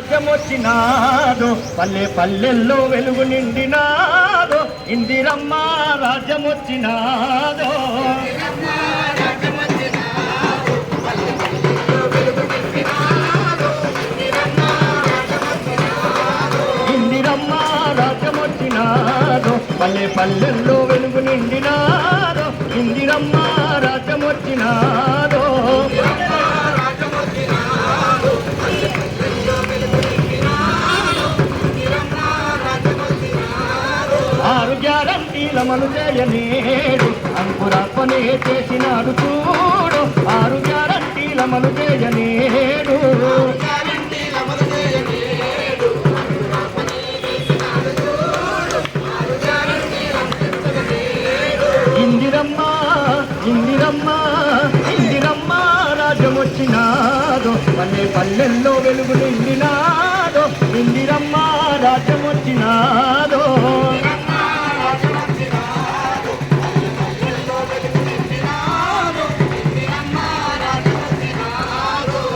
రాజ్యమొచ్చినాదో పల్లె పల్లెల్లో వెలుగు నిండినాదో ఇందిరమ్మ రాజ్యమొచ్చినాదో ఇందిరమ్మ రాజ్యమొచ్చినాదో పల్లె పల్లెల్లో వెలుగు నిండినాదో ఇందిరమ్మ రాజ్యమొచ్చినాదో ఆరు గ్యారంటీలమలు చేయనేడు అంకురాపనే చేసినాడు చూడు. ఆరు గ్యారంటీలమలు చేయనేడు ఇందిరమ్మ ఇందిరమ్మ ఇందిరమ్మ రాజ్యమొచ్చినాదో. పల్లె పల్లెల్లో వెలుగు నిండినాదో. ఇందిరమ్మ రాజ్యమొచ్చినాదో.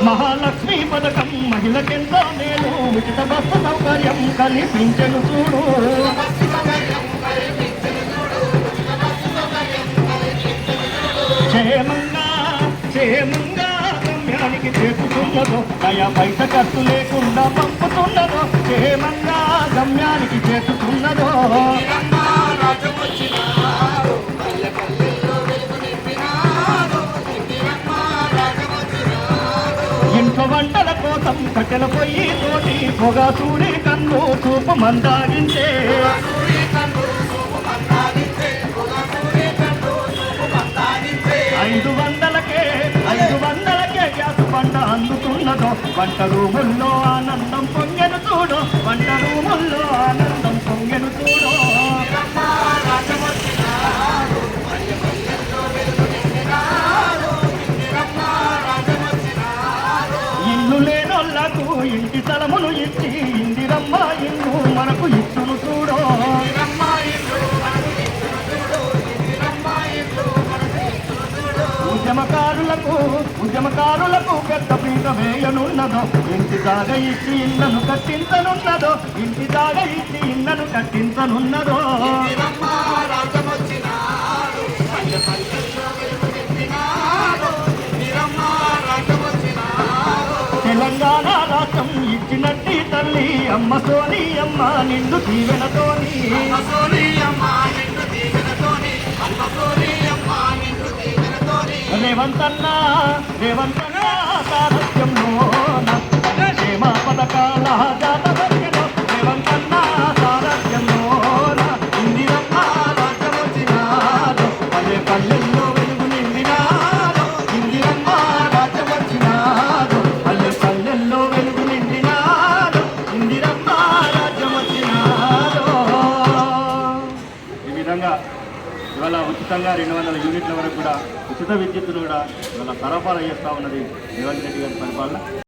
మహాలక్ష్మి పథకం మహిళకెంతో నేను ఉచిత బస్సు సౌకర్యం కల్పించను చూడు. క్షేమంగా క్షేమంగా గమ్యానికి చేరుతున్నదో దయ బయట ఖర్చు లేకుండా పంపుతున్నదో క్షేమంగా గమ్యానికి చేరుతున్నదో. వంటల కోసం కట్టెల పొయ్యి తోటి పొగ సూడి కన్ను చూపు మందాగించే. ఐదు వందలకే ఐదు వందలకే గ్యాస్ పంట అందుతున్నదో. వంట రూముల్లో ఆనందం పొంగెను చూడు వంట ఇంటి స్థలమును ఇచ్చి ఇందిరమ్మ ఇల్లు మనకు ఇచ్చును చూడో. ఉద్యమకారులకు ఉద్యమకారులకు పెద్ద పీట వేయనున్నదో. ఇంటి దాగ ఇచ్చి ఇళ్ళను కట్టించనున్నదో. ఇంటి దాగ ఇచ్చి ఇళ్ళను కట్టించనున్నదో. తెలంగాణ రాష్ట్రం ఇచ్చినట్టి తల్లి. అమ్మ సోని అమ్మ నిండు దీవెనతోని రేవంతన్న రేవంతన్న సారథ్యంలో క్షేమ పథకాల ఇవాళ ఉచితంగా రెండు వందల యూనిట్ల వరకు కూడా ఉచిత విద్యుత్తును కూడా ఇవాళ సరఫరా చేస్తూ ఉన్నది రేవంత్ రెడ్డి గారి పరిపాలన.